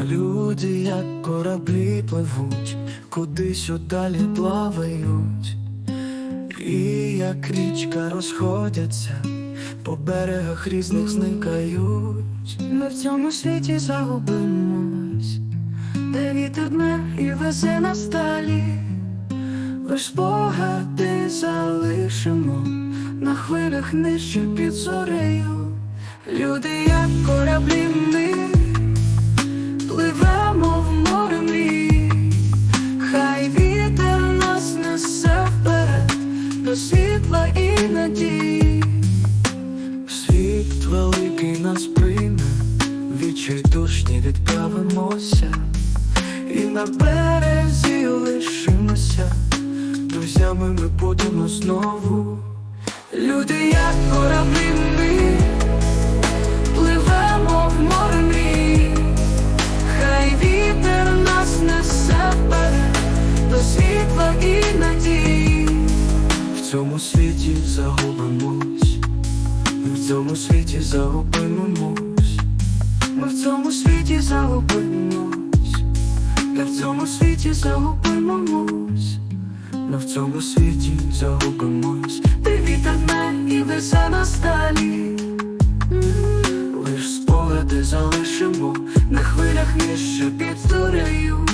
Люди, як кораблі пливуть, кудись удалі плавають, і як річка розходяться, по берегах різних зникають. Ми в цьому світі загубимось, де вітер дме і везе нас далі, лиш спогади залишимо на хвилях нижче під зорею. Люди, як кораблі ми відчайдушні відправимося, і на березі лишимося, друзями ми будемо знову. Люди, як кораблі ми пливемо в мрій. Хай вітер нас несе вперед до світла і надії. В цьому світі загубимось, в цьому світі загубимось, загубимось, ми в цьому світі загубимось, ми в цьому світі загубимось, де вітер дме і везе нас далі. Лиш спогади залишимо на хвилях нижче під зорею.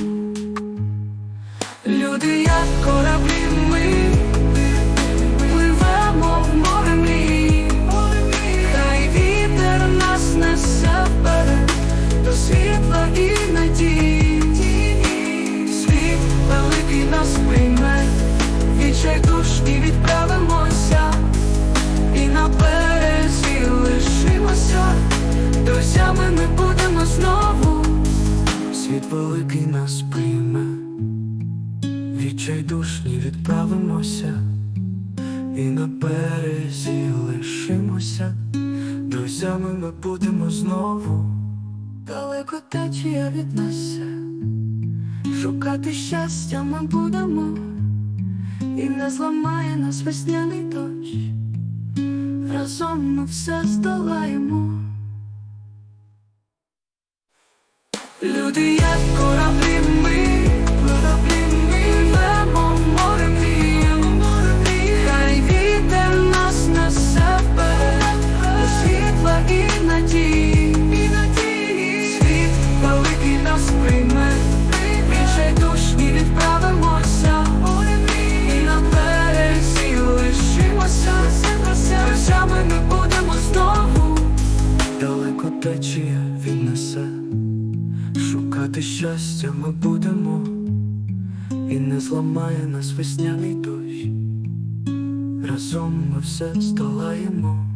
Люди, як кораблі і надії. Світ великий нас прийме, відчайдушні відправимося. І на березі лишимося, друзями ми будемо знову. Світ великий нас прийме, відчайдушні відправимося, і на березі лишимося, друзями ми будемо знову. Далеко течія віднесе, шукати щастя ми будемо, і не зламає нас весняний дощ разом ми все здолаємо. Люди, як кораблі течія віднесе, шукати щастя ми будемо, і не зламає нас весняний дощ. Разом ми все здолаємо.